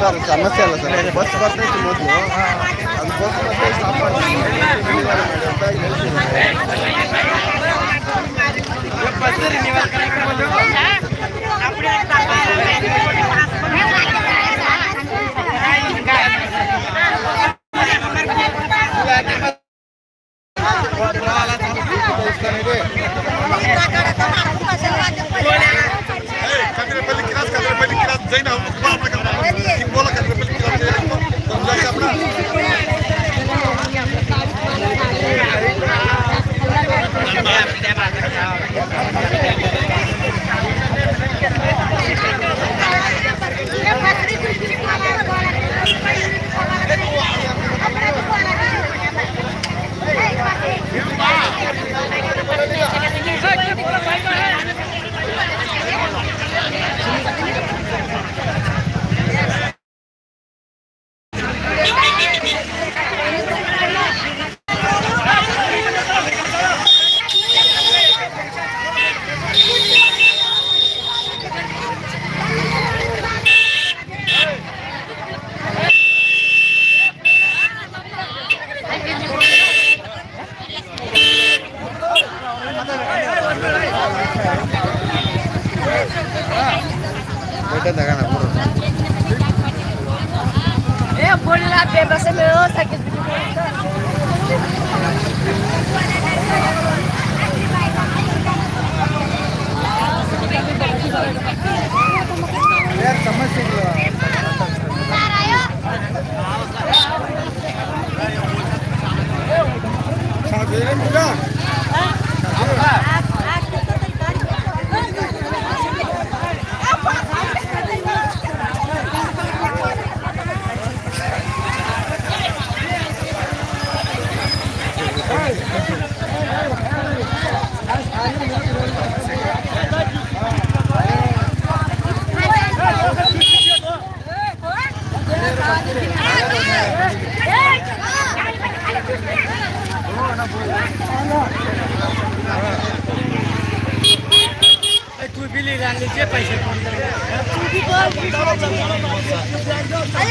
Sir ಸಮಸ್ಯೆ ಅಲ್ಲ sir bus ಬರ್ತೈತಿ ಮೊದಲು ಅದು ಬಸ್ ಮತ್ತೆ stop Kadrapalli Zainab, apa kabar? Kim bola kan? Kita boleh kita. Kita.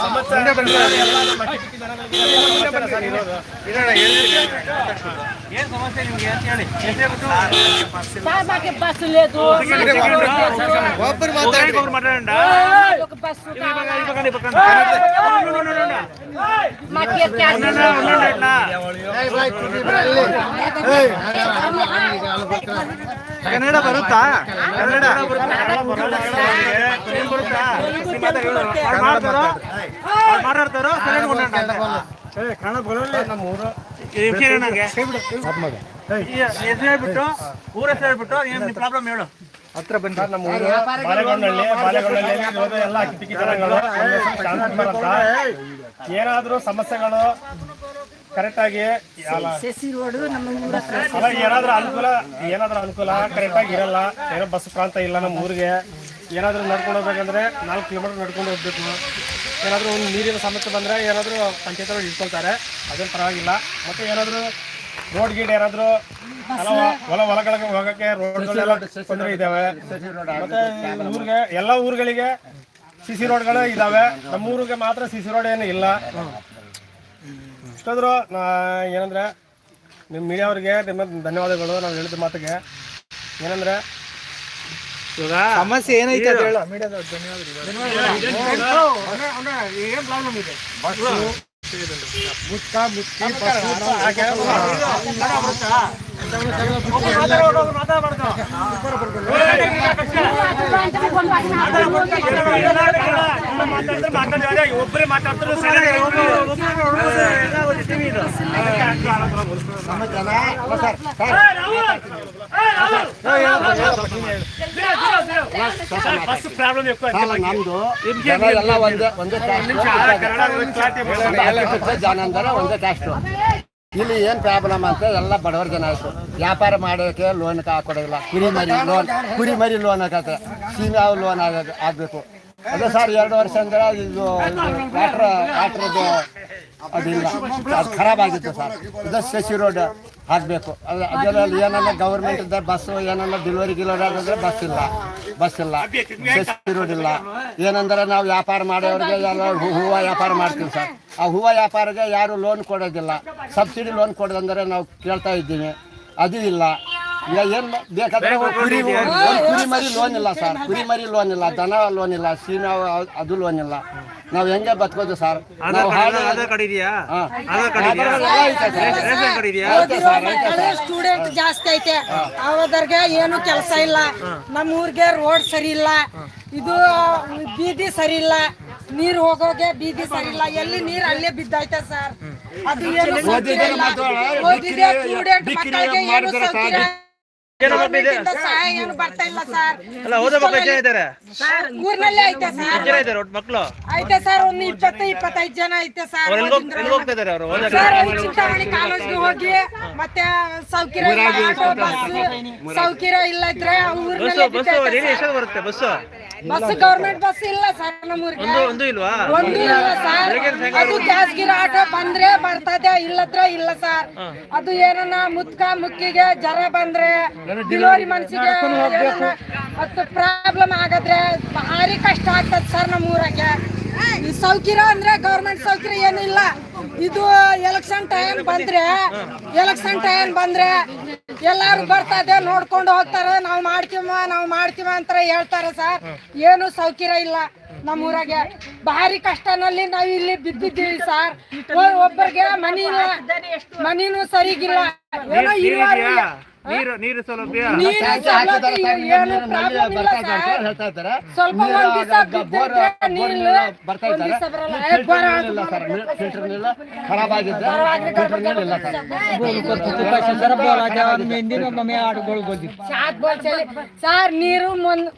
ಮುಂದೆ ಬನ್ನಿ. ಇರೋಣ, ಹೇಳ್ರಿ. Sama ke bus లేదు ಒಬ್ಬರು ಮಾತಾಡ್ರಿ ఒక బస్సు మాకే ಕನ್ನಡ ಬರುತ್ತಾ ಕನ್ನಡ ಮಾತಾಡ್ತಾರೋ ಹೆಸರು ಹೇಳ್ಬಿಟ್ಟು ಊರ ಹೆಸರು ಹೇಳ್ಬಿಟ್ಟು ಏನ್ ನಿಮ್ ಪ್ರಾಬ್ಲಮ್ ಹೇಳು ಹತ್ರ ಬಂದ ನಮ್ಮ ಊರು ಬಾಲೆಗೊಂಡಳ್ಳಿ ಬಾಲೆಗೊಂಡಳ್ಳಿ ಇರೋದು ಎಲ್ಲ ಕಿಟಕಿ ಜನಗಳು ಶಾಂತಿಪುರ ಅಂತ ಏನಾದ್ರೂ ಸಮಸ್ಯೆಗಳು ಕರೆಕ್ಟ್ ಆಗಿ ಅಲ್ಲ శశి రోడ్ ನಮ್ಮ ಊರ ಅಲ್ಲ ಏನಾದ್ರೂ ಅನುಕೂಲ ಏನಾದ್ರೂ ಅನುಕೂಲ ಕರೆಕ್ಟ್ ಆಗಿ ಇರಲ್ಲ ಏನೋ ಬಸ್ ಪ್ರಾಂತ ಇಲ್ಲ ನಮ್ಮ ಊರಿಗೆ ಏನಾದ್ರೂ ನಡ್ಕೊಂಡು ಹೋಗ್ಬೇಕಂದ್ರೆ ನಾಲ್ಕು ಕಿಲೋಮೀಟರ್ ನಡ್ಕೊಂಡು ಹೋಗ್ಬೇಕು ಏನಾದ್ರೂ ಒಂದು ನೀರಿನ ಸಮಸ್ಯೆ ಬಂದರೆ ಏನಾದರೂ ಪಂಚಾಯತ್ ಅವ್ರು ಇಟ್ಕೊಳ್ತಾರೆ ಅದೇನು ಪರವಾಗಿಲ್ಲ. ಮತ್ತು ಏನಾದರೂ ರೋಡ್ ಗೀಡ್ ಏನಾದರೂ ಹೊಲ ಹೊಲಗಳಿಗೆ ಹೋಗೋಕ್ಕೆ ರೋಡ್ಗಳೆಲ್ಲ ತೊಂದರೆ ಇದ್ದಾವೆ ಮತ್ತೆ ಊರಿಗೆ ಎಲ್ಲ ಊರುಗಳಿಗೆ ಸಿ ಸಿ ರೋಡ್ಗಳು ಇದ್ದಾವೆ ನಮ್ಮ ಊರಿಗೆ ಮಾತ್ರ ಸಿ ಸಿ ರೋಡ್ ಏನು ಇಲ್ಲ. ಇಷ್ಟಾದ್ರು ಏನಂದರೆ ಏನಂದ್ರೆ ನಿಮ್ಮ ಮೀಡಿಯಾವ್ರಿಗೆ ನಿಮ್ಮ ಧನ್ಯವಾದಗಳು. ನಾವು ಹೇಳಿದ ಮಾತಿಗೆ. ಏನಂದ್ರೆ ಸಮಸ್ಯೆ ಏನೈತೆ ಅಂತ ಹೇಳ. ಏನ್ ಪ್ರಾಬ್ಲಮ್ ಇದೆ ಒಬ್ಬರೇ ಮಾತಾಡ್ತಾರೆ ಸರಿ ಟಿವಿ ಇದು ಬಸ್ ಪ್ರಾಬ್ಲಮ್ ఎక్కువ ನಮ್ದು ಜನ ಎಲ್ಲ ಒಂದೇ ಒಂದೇ caste. ಜನ ಅಂದ್ರೆ ಒಂದೇ ಕ್ಯಾಸ್ಟ್ ಇಲ್ಲಿ ಏನ್ ಪ್ರಾಬ್ಲಮ್ ಅಂತ ಎಲ್ಲ ಬಡವರ ಜನ ಆಯ್ತು ವ್ಯಾಪಾರ ಮಾಡೋಕೆ ಲೋನ್ ಕೊಡೋದಿಲ್ಲ ಕುರಿ ಮರಿ ಲೋನ್ ಕುರಿ ಮರಿ ಲೋನ್ ಆಗತ್ತೆ ಸೀಮೆ ಲೋನ್ ಆಗ ಆಗ್ಬೇಕು ಅದೇ ಸರ್ ಎರಡು ವರ್ಷ ಅಂದ್ರೆ ಇದು ವಾಟ್ರ್ ವಾಟ್ರದ್ದು ಅದಿಲ್ಲ ಅದು ಖರಾಬ್ ಆಗಿತ್ತು ಸರ್ ಇದು ಶಶಿ ರೋಡ್ ಹಾಕ್ಬೇಕು ಅದು ಅದರಲ್ಲಿ ಏನನ್ನ ಗೌರ್ಮೆಂಟ್ ಬಸ್ಸು ಏನನ್ನ ಡೆಲಿವರಿ ಗಿಲಿವರಿ ಆಗಿದ್ರೆ ಬಸ್ ಇಲ್ಲ ಬಸ್ ಇಲ್ಲ ಬಸ್ ಇರೋದಿಲ್ಲ. ಇಲ್ಲ ಏನಂದ್ರೆ ನಾವು ವ್ಯಾಪಾರ ಮಾಡೋರಿಗೆ ಎಲ್ಲ ಹೂವು ವ್ಯಾಪಾರ ಮಾಡ್ತೀವಿ ಸರ್. ಆ ಹೂವು ವ್ಯಾಪಾರಿಗೆ ಯಾರು ಲೋನ್ ಕೊಡೋದಿಲ್ಲ. ಸಬ್ಸಿಡಿ ಲೋನ್ ಕೊಡೋದಂದ್ರೆ ನಾವು ಕೇಳ್ತಾ ಇದ್ದೀವಿ. ಅದು ಇಲ್ಲ. ಏನ್ ಬೇಕಾದ್ರೆ ಕುರಿ ಕುರಿ ಮರಿ ಲೋನ್ ಇಲ್ಲ ಸರ್. ಕುರಿ ಮರಿ ಲೋನ್ ಇಲ್ಲ ದನ ಲೋನ್ ಇಲ್ಲ ಸೀಮೆ ಅದು ಲೋನ್ ಇಲ್ಲ. ನಾವು ಹೆಂಗೆ ಬದುಕೋದು ಸರ್? ನಾವು. ಸ್ಟೂಡೆಂಟ್ ಜಾಸ್ತಿ ಐತೆ. ಅವದರ್ಗೆ ಏನು ಕೆಲಸ ಇಲ್ಲ. ನಮ್ಮ ಊರಿಗೆ ರೋಡ್ ಸರಿ ಇಲ್ಲ. ಇದು ಬೀದಿ ಸರಿ ಇಲ್ಲ. ನೀರ್ ಹೋಗೋಗೆ ಬೀದಿ ಸರಿ ಇಲ್ಲ. ಎಲ್ಲಿ ನೀರ್ ಅಲ್ಲೇ ಬಿದ್ದೈತೆ ಸರ್. ಅದು ಏನು ಸ್ಟೂಡೆಂಟ್ ಮಕ್ಕಳಿಗೆ ಏನು ಸಹಾಯ ಏನು ಬರ್ತಾ ಇಲ್ಲ ಸರ್. ಅಲ್ಲ ಓದೋ ಮಕ್ಕಳು ಎಷ್ಟು ಜನ ಇದ್ದಾರೆ? ಸರ್ ಊರ್ನಲ್ಲೇ ಐತೆ ಸರ್. ಜನ ಇದ್ದಾರೆ ಒಟ್ಟು ಮಕ್ಕಳು ಐತೆ ಸರ್ ಒಂದು ಇಪ್ಪತ್ತು ಇಪ್ಪತ್ತೈದು ಜನ ಐತೆ ಸರ್. ಅವ್ರು ಎಲ್ಲಿ ಹೋಗ್- ಎಲ್ಲಿ ಹೋಗ್ತಾ ಇದ್ದಾರೆ ಅವರು? ಓದಕ್ಕೆ ಸರ್ ಈ ಚಿಂತಾಮಣಿ ಕಾಲೇಜ್ಗೆ ಹೋಗಿ. ಮತ್ತೆ ಸೌಕರ್ಯ ಇಲ್ಲ ಆಟೋ ಬಸ್ ಸೌಕರ್ಯ ಇಲ್ಲ ಇದ್ರೆ ಬಸ್ಸು ಊರಿನಲ್ಲೇ ಬಸ್ಸು ಡೈಲಿ ಎಷ್ಟೊತ್ತು ಬರುತ್ತೆ ಬಸ್ಸು? ಬಸ್ ಗೌರ್ಮೆಂಟ್ ಬಸ್ ಇಲ್ಲ ಸರ್ ನಮ್ಮೂರಿಗೆ ಒಂದು ಒಂದು ಇಲ್ವಾ? ಒಂದು ಇಲ್ಲ ಸರ್. ಅದು ಆಟೋ ಬಂದ್ರೆ ಬರ್ತದೆ ಇಲ್ಲದ್ರೆ ಇಲ್ಲ ಸರ್. ಅದು ಏನನ್ನ ಮುತ್ಕ ಮುಕ್ಕಿಗೆ ಜರ ಬಂದ್ರೆ ಡೆಲಿವರಿ ಮನ್ಸಿಗೆ ಮತ್ತು ಪ್ರಾಬ್ಲಮ್ ಆಗದ್ರೆ ಭಾರಿ ಕಷ್ಟ ಆಗ್ತದೆ ಸರ್ ನಮ್ಮ ಊರಾಗೆ ಸೌಕರ್ಯ ಅಂದ್ರೆ ಗೌರ್ಮೆಂಟ್ ಸೌಕರ್ಯ ಏನಿಲ್ಲ. ಇದು ಎಲೆಕ್ಷನ್ ಟೈಮ್ ಬಂದ್ರೆ ಎಲೆಕ್ಷನ್ ಟೈಮ್ ಬಂದ್ರೆ ಎಲ್ಲಾರು ಬರ್ತದೆ ನೋಡ್ಕೊಂಡು ಹೋಗ್ತಾರೆ. ನಾವು ಮಾಡ್ತೀವ ನಾವು ಮಾಡ್ತೀವ ಅಂತ ಹೇಳ್ತಾರೆ ಸರ್ ಏನು ಸೌಕರ್ಯ ಇಲ್ಲ. ನಮ್ಮೂರಾಗೆ ಭಾರಿ ಕಷ್ಟನಲ್ಲಿ ನಾವು ಇಲ್ಲಿ ಬಿದ್ದಿದ್ದೀವಿ ಸರ್. ಒಬ್ಬರಿಗೆ ಮನಿ ಇಲ್ಲ ಮನಿನೂ ಸರಿಗಿಲ್ಲ. ಏನೋ ಇರುವಾರು ನೀರು ನೀರು ಸೌಲಭ್ಯ? ನೀರಿನ ಸೌಲಭ್ಯ ಏನು ಪ್ರಾಬ್ಲಮ್ ಇಲ್ಲ ಸರ್. ಹೇಳ್ತಾ ಇದ್ದಾರೆ. ಸ್ವಲ್ಪ ಒಂದ್ ದಿವಸ ಬಿದ್ದಿದ್ರೆ ನೀರು ಬರ್ತಾ ಒಂದ್ ದಿವಸ ಇದ್ದಾರೆ ಬರಲ್ಲ ಏ, ಬೋರ್ ಇಲ್ಲ ಸರ್ ಫಿಲ್ಟರ್ ನೀರು ಖರಾಬ್ ಆಗಿದ್ದೆ ಫಿಲ್ಟರ್ ನೀರು ಇಲ್ಲ ಸರ್ ಶಾತ್ ಬೋಲ್ ಚಲಿ ಸರ್ ನೀರು ಒಂದ್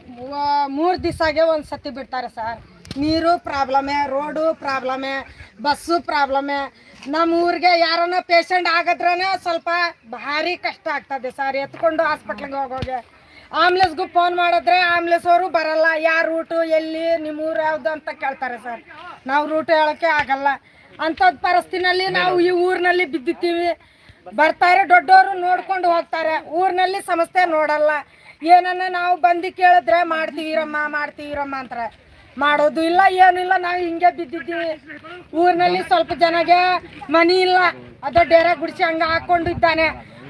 ಮೂರ್ ದಿವಸಾಗೆ ಒಂದು ಸತಿ ಬಿಡ್ತಾರೆ ಸರ್. ನೀರು ಪ್ರಾಬ್ಲಮೇ ರೋಡು ಪ್ರಾಬ್ಲಮೇ ಬಸ್ಸು ಪ್ರಾಬ್ಲಮೇ. ನಮ್ಮ ಊರಿಗೆ ಯಾರನ್ನ ಪೇಷಂಟ್ ಆಗದ್ರೇ ಸ್ವಲ್ಪ ಭಾರಿ ಕಷ್ಟ ಆಗ್ತದೆ ಸರ್. ಎತ್ಕೊಂಡು ಹಾಸ್ಪಿಟ್ಲಿಗೆ ಹೋಗೋಗೆ. ಆಂಬ್ಲೆನ್ಸ್ಗೂ ಫೋನ್ ಮಾಡಿದ್ರೆ ಆಂಬ್ಲೆನ್ಸ್ ಅವರು ಬರಲ್ಲ. ಯಾರು ರೂಟು ಎಲ್ಲಿ ನಿಮ್ಮ ಊರು ಯಾವುದು ಅಂತ ಕೇಳ್ತಾರೆ ಸರ್. ನಾವು ರೂಟ್ ಹೇಳೋಕ್ಕೆ ಆಗಲ್ಲ. ಅಂಥದ್ದು ಪರಿಸ್ಥಿತಿನಲ್ಲಿ ನಾವು ಈ ಊರಿನಲ್ಲಿ ಬಿದ್ದಿದ್ದೀವಿ. ಬರ್ತಾರೆ ದೊಡ್ಡವರು ನೋಡ್ಕೊಂಡು ಹೋಗ್ತಾರೆ. ಊರಿನಲ್ಲಿ ಸಮಸ್ಯೆ ನೋಡಲ್ಲ. ಏನನ್ನ ನಾವು ಬಂದು ಕೇಳಿದ್ರೆ ಮಾಡ್ತೀವಿರಮ್ಮ ಮಾಡ್ತೀವಿರಮ್ಮ ಅಂತಾರೆ. ಮಾಡೋದು ಇಲ್ಲ ಏನಿಲ್ಲ ನಾವು ಹಿಂಗೆ ಬಿದ್ದಿದ್ದೀವಿ. ಊರಿನಲ್ಲಿ ಸ್ವಲ್ಪ ಜನಗೆ ಮನಿ ಇಲ್ಲ. ಅದ ಡೇರೆ ಗುಡಿಸಿ ಹಂಗೆ ಹಾಕೊಂಡಿದ್ದಾನೆ.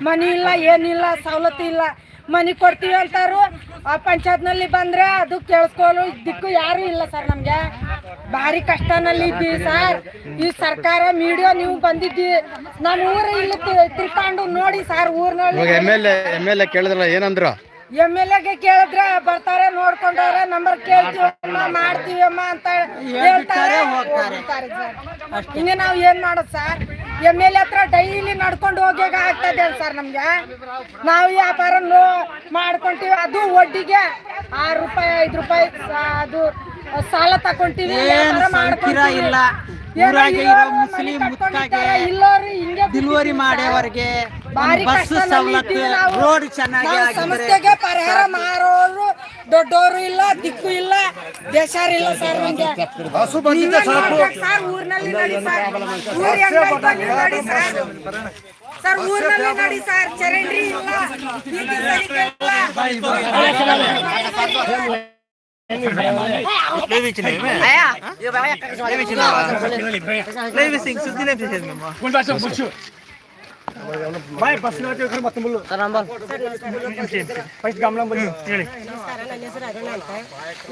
ಮನಿ ಇಲ್ಲ, ಏನಿಲ್ಲ, ಸವಲತ್ತು ಇಲ್ಲ. ಮನಿ ಕೊಡ್ತೀವಿ ಅಂತಾರು. ಆ ಪಂಚಾಯತ್ನಲ್ಲಿ ಬಂದ್ರೆ ಅದು ಕೇಳಿಸ್ಕೊಳ್ಳು ದಿಕ್ಕು ಯಾರು ಇಲ್ಲ ಸರ್ ನಮಗೆ. ಭಾರಿ ಕಷ್ಟನಲ್ಲಿ ಇದ್ದೀವಿ ಸರ್. ಈ ಸರ್ಕಾರ ಮೀಡಿಯಾ ನೀವು ಬಂದಿದ್ದಿ ನಮ್ಮ ಊರು ಇಲ್ಲಿ ತಿರ್ಕೊಂಡು ನೋಡಿ ಸರ್ ಊರಿನಲ್ಲಿ. ಎಂ ಏನಂದ್ರು? ಎಂ ಎಲ್ ಎಗೆ ಕೇಳಿದ್ರೆ ಬರ್ತಾರೆ ನೋಡ್ಕೊಂಡವ್ರೆ ನಂಬರ್ ಕೇಳ್ತೀವಮ್ಮ ಮಾಡ್ತೀವಮ್ಮ ಅಂತ ಹೇಳ್ತಾರೆ. ಹಿಂಗೆ ನಾವು ಏನ್ ಮಾಡೋದು ಸರ್ ಎಂ ಎಲ್ ಎ ಹತ್ರ ಡೈಲಿ ನಡ್ಕೊಂಡು ಹೋಗ್ಯಾಗ ಆಗ್ತದೆ ಸರ್ ನಮ್ಗೆ. ನಾವು ವ್ಯಾಪಾರ ನೋ ಮಾಡ್ಕೊಂತೀವಿ. ಅದು ಒಡ್ಡಿಗೆ ಆರು ರೂಪಾಯಿ ಐದು ರೂಪಾಯಿ ಅದು ಸಾಲ ತಕೊಂತೀವಿ ಹಿಂಗೆ ಡೆಲಿವರಿ ಮಾಡೋವರೆಗೆ ಭಾರಿ ಬಸ್ ಸವಲತ್ತು ರೋಡ್ ಚೆನ್ನಾಗಿ ಸಮಸ್ಯೆಗೆ ಪರಿಹಾರ ಮಾರೋರು ದೊಡ್ಡವರು ಇಲ್ಲ ದಿಕ್ಕು ಇಲ್ಲ ದೇಶಾರಿಲ್ಲ ಸರ್ ನಮ್ಗೆ. ನೀವೇ ನೋಡ್ಬೇಕು ಸರ್ ಊರಿನಲ್ಲಿ ನೋಡಿ ಸರ್. ಊರ್ ಹೆಂಗೈತೋ ನೋಡಿ ಸರ್. ಸರ್ ಊರಿನಲ್ಲಿ ನೋಡಿ ಸರ್. ಚರಂಡಿ ಇಲ್ಲ.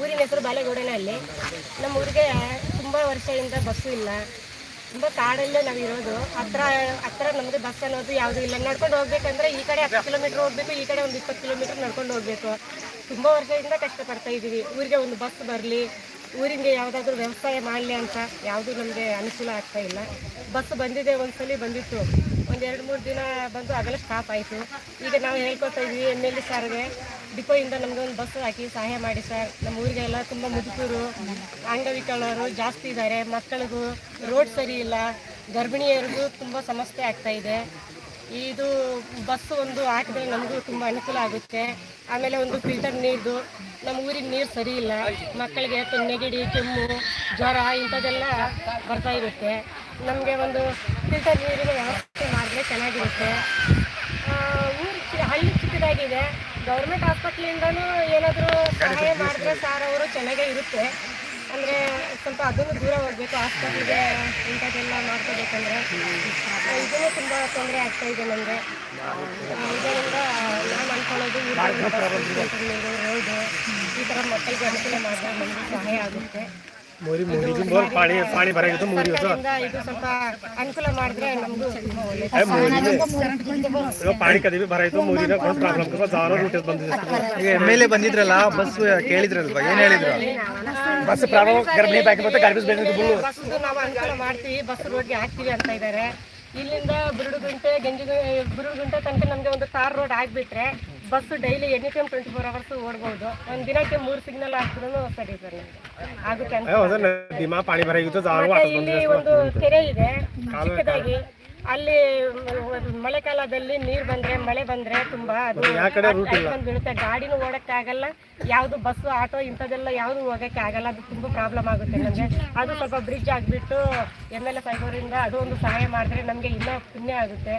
ಊರಿನ ಹೆಸರು ಬಾಲೆಗೌಡನ ಅಲ್ಲಿ ನಮ್ಮ ಊರಿಗೆ ತುಂಬಾ ವರ್ಷದಿಂದ ಬಸ್ಸು ಇಲ್ಲ ತುಂಬ ಕಾಡಲ್ಲೇ ನಾವು ಇರೋದು. ಹತ್ರ ಹತ್ರ ನಮಗೆ ಬಸ್ ಅನ್ನೋದು ಯಾವುದೂ ಇಲ್ಲ. ನಡ್ಕೊಂಡು ಹೋಗ್ಬೇಕಂದ್ರೆ ಈ ಕಡೆ ಹತ್ತು ಕಿಲೋಮೀಟರ್ ಹೋಗ್ಬೇಕು, ಈ ಕಡೆ ಒಂದು ಇಪ್ಪತ್ತು ಕಿಲೋಮೀಟರ್ ನಡ್ಕೊಂಡು ಹೋಗ್ಬೇಕು. ತುಂಬ ವರ್ಷದಿಂದ ಕಷ್ಟಪಡ್ತಾ ಇದ್ದೀವಿ ಊರಿಗೆ ಒಂದು ಬಸ್ ಬರಲಿ, ಊರಿಗೆ ಯಾವುದಾದ್ರೂ ವ್ಯವಸಾಯ ಮಾಡಲಿ ಅಂತ ಯಾವುದೂ ನಮಗೆ ಅನುಕೂಲ ಆಗ್ತಾ ಇಲ್ಲ. ಬಸ್ ಬಂದಿದೆ ಒಂದ್ಸಲಿ ಬಂದಿತ್ತು. ಒಂದು ಎರಡು ಮೂರು ದಿನ ಬಂದು ಆಗಲೇ ಸ್ಟಾಪ್ ಆಯಿತು. ಈಗ ನಾವು ಹೇಳ್ಕೊತಾ ಇದ್ವಿ ಎಂ ಎಲ್ ಎ ಸಾರ್ಗೆ. ಡಿಪೋಯಿಂದ ನಮಗೆ ಒಂದು ಬಸ್ ಹಾಕಿ ಸಹಾಯ ಮಾಡಿ ಸರ್. ನಮ್ಮ ಊರಿಗೆಲ್ಲ ತುಂಬ ಮುದುಕರು, ಅಂಗವಿಕಲರು ಜಾಸ್ತಿ ಇದ್ದಾರೆ. ಮಕ್ಕಳಿಗೂ ರೋಡ್ ಸರಿ ಇಲ್ಲ. ಗರ್ಭಿಣಿಯರಿಗೂ ತುಂಬ ಸಮಸ್ಯೆ ಆಗ್ತಾ ಇದೆ. ಇದು ಬಸ್ ಒಂದು ಹಾಕಿದ್ರೆ ನಮಗೂ ತುಂಬ ಅನುಕೂಲ ಆಗುತ್ತೆ. ಆಮೇಲೆ ಒಂದು ಫಿಲ್ಟರ್ ನೀರ್ದು. ನಮ್ಮ ಊರಿಗೆ ನೀರು ಸರಿ ಇಲ್ಲ. ಮಕ್ಕಳಿಗೆ ನೆಗಡಿ, ಕೆಮ್ಮು, ಜ್ವರ ಇಂಥದ್ದೆಲ್ಲ ಬರ್ತಾ ಇರುತ್ತೆ. ನಮಗೆ ಒಂದು ಫಿಲ್ಟರ್ ನೀರಿನ ವ್ಯವಸ್ಥೆ ಮಾಡಿದ್ರೆ ಚೆನ್ನಾಗಿರುತ್ತೆ. ಊರು ಹಳ್ಳಿ ಚಿಕ್ಕದಾಗಿದೆ. ಗೌರ್ಮೆಂಟ್ ಹಾಸ್ಪಿಟ್ಲಿಂದನೂ ಏನಾದರೂ ಸಹಾಯ ಮಾಡಿದ್ರೆ ಸಾರ್ ಅವರು ಚೆನ್ನಾಗೇ ಇರುತ್ತೆ. ಅಂದರೆ ಸ್ವಲ್ಪ ಅದನ್ನು ದೂರ ಹೋಗಬೇಕು ಹಾಸ್ಪಿಟ್ಲಿಗೆ ಇಂಥದ್ದೆಲ್ಲ ಮಾಡ್ಕೋಬೇಕಂದ್ರೆ. ಇದೂ ತುಂಬ ತೊಂದರೆ ಆಗ್ತಾ ಇದೆ ನನಗೆ ಇದರಿಂದ ನಾನು ಅನ್ಕೊಳ್ಳೋದು ರೋಡು ಈ ಥರ ಮಕ್ಕಳಿಗೆ ಅನುಕೂಲ ಮಾಡಿದ್ರೆ ನಮಗೆ ಸಹಾಯ ಆಗುತ್ತೆ. ಮೂರಿ ಮೂರಿಗೆ ಬೋರ್ ಪಾಣಿ ಪಾಣಿ ಬರಾಗಿತ್ತು ಮೂರಿ ಹೊಸ. ಇದು ಸ್ವಲ್ಪ ಅನುಕೂಲ ಮಾಡಿದ್ರೆ ನಮಗೂ ಒಳ್ಳೆಯದು ಇವಾಗ ಪಾಣಿ ಕದಿವಿ ಬರಾಯ್ತು ಮೋರಿನ ಕೊಂಡು ಪ್ರಾಬ್ಲಮ್ ಸಾವಿರ ರೂಟ್ ಬಂದಿದೆ. ಈಗ ಎಂ ಎಲ್ ಎ ಬಂದಿದ್ರಲ್ಲ ಬಸ್ ಕೇಳಿದ್ರಲ್ವಾ? ಏನ್ ಹೇಳಿದ್ರು? ಬಸ್ ಪ್ರಾಬ್ಲಮ್ ಗರ್ಭಿಣಿ ಬ್ಯಾಕ್ ಮತ್ತೆ ಗಾರ್ಬೇಜ್ ಬೇರೆ ಬಸ್ ನಾವು ಅನುಕೂಲ ಮಾಡ್ತೀವಿ ಬಸ್ ರೋಡ್ಗೆ ಹಾಕ್ತೀವಿ ಅಂತ ಇದ್ದಾರೆ ಇಲ್ಲಿಂದ ಬುರುಡುಗುಂಟೆ ಗಂಜಿ ಬುರುಡುಗುಂಟೆ ತನಕ ನಮಗೆ ಒಂದು ತಾರ್ ರೋಡ್ ಆಗಿಬಿಟ್ರೆ bus daily any time twenty four hours ಓಡ್ಬೋದು. ಒಂದು ದಿನಕ್ಕೆ ಮೂರು ಸಿಗ್ನಲ್ ಹಾಕಿದ್ರು ಸರಿ ಸರ್ ಆಗುತ್ತೆ ಅಂತ. ಇಲ್ಲಿ ಒಂದು ಕೆರೆ ಇದೆ. ಚಿಕ್ಕದಾಗಿ. ಅಲ್ಲಿ ಮಳೆಗಾಲದಲ್ಲಿ ನೀರು ಬಂದ್ರೆ ಮಳೆ ಬಂದ್ರೆ ತುಂಬಾ ಅದು ಬಂದ್ ಬೀಳುತ್ತೆ. ಗಾಡಿನೂ ಓಡಕ್ಕೆ ಆಗಲ್ಲ. ಯಾವ್ದು ಬಸ್ ಆಟೋ ಇಂಥದೆಲ್ಲ ಯಾವ್ದು ಹೋಗಕ್ಕೆ ಆಗಲ್ಲ. ಅದು ತುಂಬಾ ಪ್ರಾಬ್ಲಮ್ ಆಗುತ್ತೆ ನಮಗೆ. ಅದು ಸ್ವಲ್ಪ ಬ್ರಿಡ್ಜ್ ಆಗ್ಬಿಟ್ಟು ಎಂ ಎಲ್ ಎ ಸಾಹೇಬರಿಂದ ಅದು ಒಂದು ಸಹಾಯ ಮಾಡಿದ್ರೆ ನಮಗೆ ಇನ್ನೂ ಪುಣ್ಯ ಆಗುತ್ತೆ.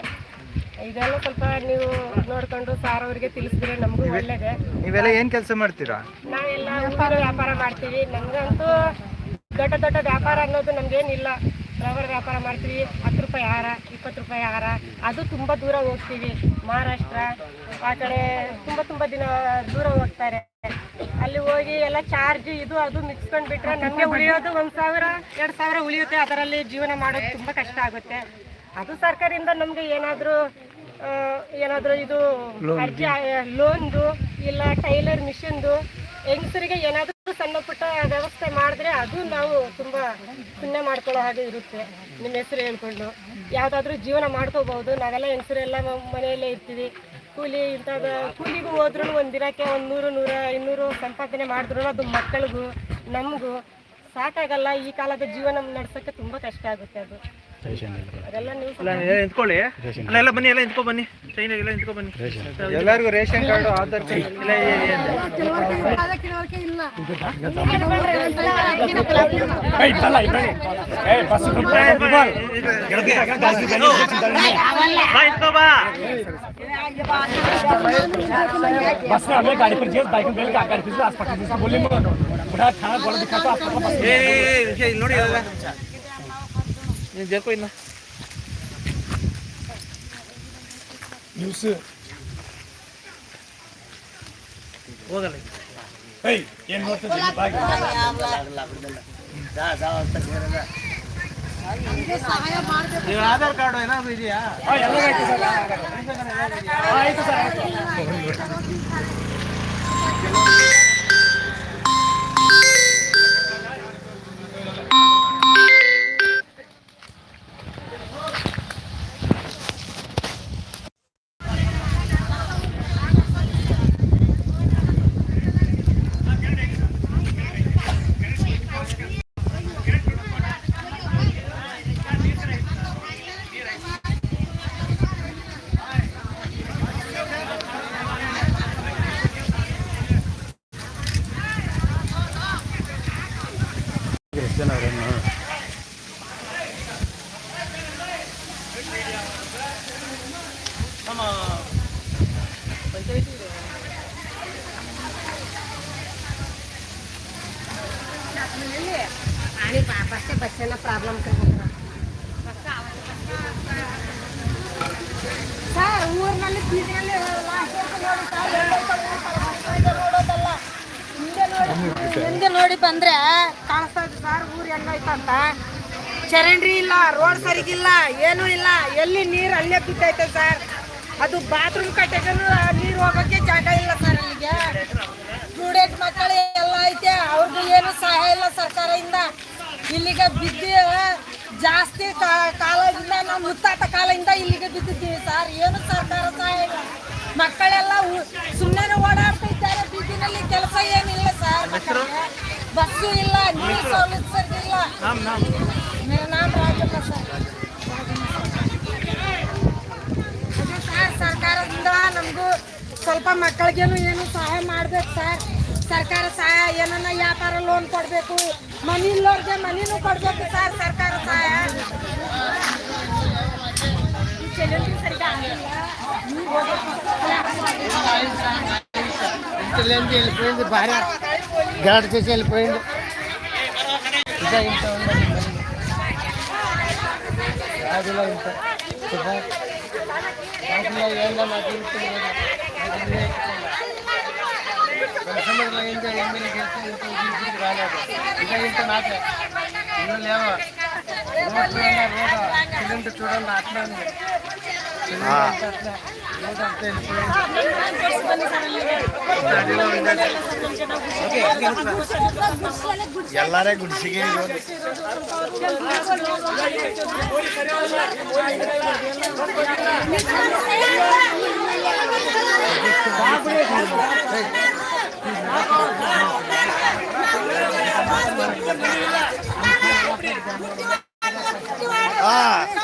ಇದೆಲ್ಲ ಸ್ವಲ್ಪ ನೀವು ನೋಡ್ಕೊಂಡು ಸಾರ್ ಅವರಿಗೆ ತಿಳಿಸಿದ್ರೆ ನಮಗೂ ಒಳ್ಳೇದೆ. ನೀವೆಲ್ಲ ಏನ್ ಕೆಲಸ ಮಾಡ್ತೀರಾ? ನಾವೆಲ್ಲ ಹೂವಿನ ವ್ಯಾಪಾರ ಮಾಡ್ತೀವಿ. ನಮ್ಗಂತೂ ದೊಡ್ಡ ದೊಡ್ಡ ವ್ಯಾಪಾರ ಅನ್ನೋದು ನಮ್ಗೇನಿಲ್ಲ. ರವರ್ ವ್ಯಾಪಾರ ಮಾಡ್ತೀವಿ. ಹತ್ತು ರೂಪಾಯಿ ಹಾರ ಇಪ್ಪತ್ತು ರೂಪಾಯಿ ಹಾರ. ಅದು ತುಂಬ ದೂರ ಹೋಗ್ತೀವಿ. ಮಹಾರಾಷ್ಟ್ರ ಆ ಕಡೆ ತುಂಬ ತುಂಬ ದಿನ ದೂರ ಹೋಗ್ತಾರೆ. ಅಲ್ಲಿ ಹೋಗಿ ಎಲ್ಲ ಚಾರ್ಜ್ ಇದು ಅದು ಮಿಕ್ಸ್ಕೊಂಡು ಬಿಟ್ರೆ ನಮಗೆ ಉಳಿಯೋದು ಒಂದು ಸಾವಿರ ಎರಡು ಸಾವಿರ ಉಳಿಯುತ್ತೆ. ಅದರಲ್ಲಿ ಜೀವನ ಮಾಡೋದು ತುಂಬ ಕಷ್ಟ ಆಗುತ್ತೆ. ಅದು ಸರ್ಕಾರದಿಂದ ನಮಗೆ ಏನಾದರೂ ಏನಾದರೂ ಇದು ಅರ್ಜಿ ಲೋನ್ದು ಇಲ್ಲ ಟೈಲರ್ ಮಿಷಿನ್ದು ಹೆಂಗಸರಿಗೆ ಏನಾದರೂ ಸಣ್ಣ ಪುಟ್ಟ ವ್ಯವಸ್ಥೆ ಮಾಡಿದ್ರೆ ಅದು ನಾವು ತುಂಬ ಪುಣ್ಯ ಮಾಡ್ಕೊಳ್ಳೋ ಹಾಗೆ ಇರುತ್ತೆ. ನಿಮ್ಮ ಹೆಸರು ಹೇಳ್ಕೊಂಡು. ಯಾವುದಾದ್ರೂ ಜೀವನ ಮಾಡ್ಕೋಬಹುದು. ನಾವೆಲ್ಲ ಹೆಂಗಸರೆಲ್ಲ ಮನೆಯಲ್ಲೇ ಇರ್ತೀವಿ. ಕೂಲಿ ಇಂಥದ್ದು ಕೂಲಿಗೂ ಹೋದ್ರೂ ಒಂದು ದಿನಕ್ಕೆ ಒಂದು ನೂರು ನೂರ ಇನ್ನೂರು ಸಂಪಾದನೆ ಮಾಡಿದ್ರು ಅದು ಮಕ್ಕಳಿಗೂ ನಮಗೂ ಸಾಕಾಗಲ್ಲ. ಈ ಕಾಲದ ಜೀವನ ನಡೆಸೋಕ್ಕೆ ತುಂಬ ಕಷ್ಟ ಆಗುತ್ತೆ ಅದು. ಅದೆಲ್ಲ ನೀವು ಸ್ವಲ್ಪ ಎಲ್ಲ ನಿಂತ್ಕೊಳ್ಳಿ ಅಲ್ಲ ಎಲ್ಲ ಬನ್ನಿ ಎಲ್ಲ ನಿಂತ್ಕೊ ಬನ್ನಿ ಟ್ರೈನ್ ಎಲ್ಲ ನಿಂತ್ಕೊ ಬನ್ನಿ ಎಲ್ಲರಿಗೂ ರೇಷನ್ ಕಾರ್ಡು ಆಧಾರ್ ಕಾರ್ಡ್ ಇಲ್ಲ ನಿಂತ್ಕೊ ಬಾ बस में हमने गाड़ी पर जिया बाइक में बैठ के गाड़ी पर अस्पताल जिसको बोले मगर बड़ा खाना बोला दिखा तो अस्पताल बस ಏ ಏ, ಏ, ವಿಷಯ ಇಲ್ಲಿ ನೋಡಿ ಅದೆಲ್ಲ ನೀನು ಜರ್ಕೋ ಇನ್ನು ನ್ಯೂಸ್ ಹೋಗಲ್ಲ ಏಯ್ ಏನ್ ನೋಡ್ತಿದ್ದೀರಿ ಬಾಗಿ ನೀವು ಆಧಾರ್ ಕಾರ್ಡು ಏನಾದ್ರು ಇದೆಯಾ ಎಲ್ಲ ಆಯ್ತು ಸರ್ ಆಯ್ತು ಸರ್ ಆಯ್ತು आणि ಹಿಂದೆ ನೋಡಿ ಬಂದ್ರೆ ಕಾಣಿಸ್ತಾ ಇದೆ ಸರ್, ಊರು ಹೆಂಗೈತಂತ ಚರಂಡಿ ಇಲ್ಲ ರೋಡ್ ಸರಿಗಿಲ್ಲ, ಏನೂ ಇಲ್ಲ. ಎಲ್ಲಿ ನೀರು ಅಲ್ಲೇ ಬಿದ್ದೈತೆ ಸರ್. ಅದು ಬಾತ್ರೂಮ್ ಕಟ್ಟೆಗೂ ನೀರು ಹೋಗೋಕ್ಕೆ ಜಾಗ ಇಲ್ಲ ಸರ್ ಅಲ್ಲಿಗೆ. ಸ್ಟೂಡೆಂಟ್ ಮಕ್ಕಳು ಎಲ್ಲ ಐತೆ ಅವ್ರಿಗೂ ಏನು ಸಹಾಯ ಇಲ್ಲ ಸರ್ಕಾರದಿಂದ. ಇಲ್ಲಿಗೆ ಬಿದ್ದು ಜಾಸ್ತಿ ಕಾಲದಿಂದ ನಾವು ಮುತ್ತಾಟ ಕಾಲದಿಂದ ಇಲ್ಲಿಗೆ ಬಿದ್ದಿದ್ದೀವಿ ಸರ್. ಏನು ಸರ್ಕಾರ ಸಹಾಯ ಇಲ್ಲ. ಮಕ್ಕಳೆಲ್ಲ ಸುಮ್ಮನೆ ಓಡಾಡ್ತಾ ಅಲ್ಲಿ ಕೆಲಸ ಏನಿಲ್ಲ ಸರ್ ಬಸ್ಸು ಇಲ್ಲ ನೀರು ಸೌಲಭ್ಯ ಇಲ್ಲ. ನಾನು ರಾಜಮ್ಮ ಸರ್. ಸರ್ ಸರ್ಕಾರದಿಂದ ನಮಗೂ ಸ್ವಲ್ಪ ಮಕ್ಕಳಿಗೇನು ಏನು ಸಹಾಯ ಮಾಡ್ಬೇಕು ಸರ್. ಸರ್ಕಾರ ಸಹಾಯ ಏನನ್ನ ವ್ಯಾಪಾರ ಲೋನ್ ಕೊಡಬೇಕು ಮನಿ ಇಲ್ಲೋರ್ಗೆ ಮನಿನೂ ಕೊಡಬೇಕು ಸರ್ ಸರ್ಕಾರ ಸಹಾಯ. ಸರಿಗ గిఫ్ట్ లేని వెళ్ళిపోయింది భార్య గాడి చేసి వెళ్ళిపోయింది. ఇంకా ఇంత ఉందండి రాజులో ఇంత ఏందో నాకు కన్సూమర్లో ఏందో ఎమ్మెల్యే గెలిచి ఇంత ఇంటికి రాలేదు. ఇంకా ఇంత నాకే. ఇల్లు లేవా? చూడండి రోడ్ చూడండి అట్లా ఉంది Ah.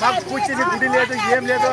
మాకు పూజ చేసే గుడి లేదు ఏం లేదు.